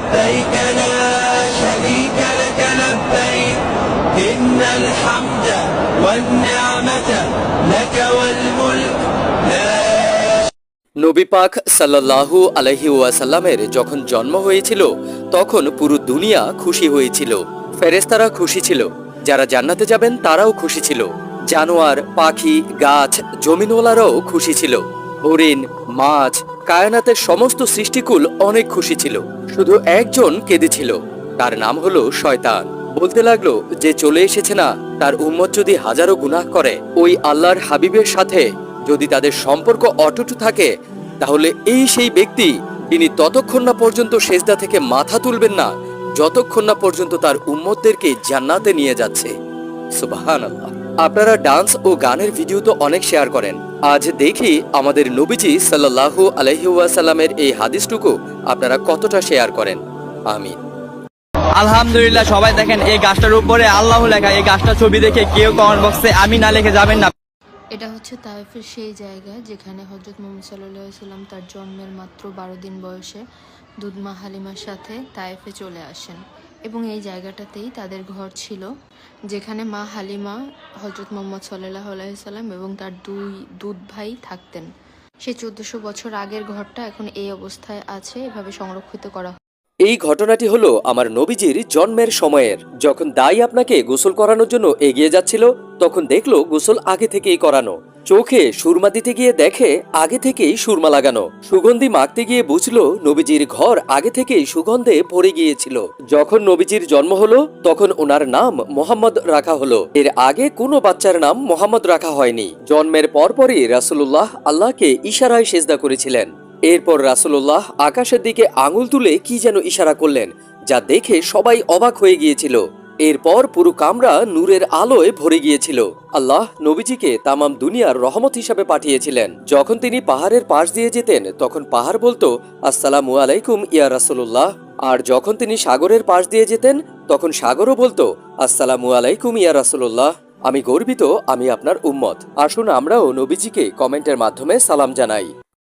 لبيك لا شريك لك لبيك, إن الحمد والنعمة لك والملك. لا নবী পাক সাল্লাহু আলহি ওয়াসাল্লামের যখন জন্ম হয়েছিল, তখন পুরো দুনিয়া খুশি হয়েছিল। ফেরেস্তারা খুশি ছিল। যারা জান্নাতে যাবেন, তারাও খুশি ছিল। জানোয়ার, পাখি, গাছ, জমিনওয়ালারাও খুশি ছিল। হরিণ, মাছ কায়নাতের সমস্ত সৃষ্টিকুল অনেক খুশি ছিল। শুধু একজন কেঁদেছিল। তার নাম হলো শয়তান। বলতে লাগল যে চলে এসেছে না, তার উম্মত যদি হাজারো গুনাহ করে, ওই আল্লাহর হাবিবের সাথে যদি তাদের সম্পর্ক অটুট থাকে, তাহলে এই সেই ব্যক্তি তিনি ততক্ষণ না পর্যন্ত সেজদা থেকে মাথা তুলবেন না, যতক্ষণ না পর্যন্ত তার উম্মতদেরকে জান্নাতে নিয়ে যাচ্ছে। আপনারা ডান্স ও গানের ভিডিও তো অনেক শেয়ার করেন। আজ দেখি আমাদের নবীজি সাল্লাল্লাহু আলহিউসাল্লামের এই হাদিসটুকু আপনারা কতটা শেয়ার করেন। আমিন। আলহামদুলিল্লাহ সবাই দেখেন এই গাছটার উপরে আল্লাহ লেখা এই গাছটার ছবি দেখে কেউ কমেন্ট বক্সে আমি না লিখে যাবেন না। এটা হচ্ছে তায়েফের সেই জায়গা যেখানে হজরত মোহাম্মদ সাল্লাহ সাল্লাম তার জন্মের মাত্র বারো দিন বয়সে দুধমা হালিমার সাথে তায়েফে চলে আসেন। এবং এই জায়গাটাতেই তাদের ঘর ছিল, যেখানে মা হালিমা হজরত মোহাম্মদ সাল্লাহ সাল্লাম এবং তার দুই দুধ ভাই থাকতেন। সেই চোদ্দশো বছর আগের ঘরটা এখন এই অবস্থায় আছে, এভাবে সংরক্ষিত করা এই ঘটনাটি হলো আমার নবীজির জন্মের সময়ের। যখন দাই আপনাকে গোসল করানোর জন্য এগিয়ে যাচ্ছিল, তখন দেখল গোসল আগে থেকেই করানো। চোখে সুরমা দিতে গিয়ে দেখে আগে থেকেই সুরমা লাগানো। সুগন্ধি মাখতে গিয়ে বুঝলো নবীজির ঘর আগে থেকেই সুগন্ধে ভরে গিয়েছিল। যখন নবীজির জন্ম হলো, তখন ওনার নাম মোহাম্মদ রাখা হলো। এর আগে কোনো বাচ্চার নাম মোহাম্মদ রাখা হয়নি। জন্মের পরপরই রাসূলুল্লাহ আল্লাহকে ইশারায় সেজদা করেছিলেন। এরপর রাসূলুল্লাহ আকাশের দিকে আঙুল তুলে কি যেন ইশারা করলেন, যা দেখে সবাই অবাক হয়ে গিয়েছিল। এরপর পুরো কামরা নূরের আলোয় ভরে গিয়েছিল। আল্লাহ নবীজিকে তামাম দুনিয়ার রহমত হিসাবে পাঠিয়েছিলেন। যখন তিনি পাহাড়ের পাশ দিয়ে যেতেন, তখন পাহাড় বলতো, আসসালামু আলাইকুম, ইয়া রাসূলুল্লাহ। আর যখন তিনি সাগরের পাশ দিয়ে যেতেন, তখন সাগরও বলতো, আসসালামু আলাইকুম, ইয়া রাসূলুল্লাহ। আমি গর্বিত, আমি আপনার উম্মত। আসুন আমরাও নবীজিকে কমেন্টের মাধ্যমে সালাম জানাই।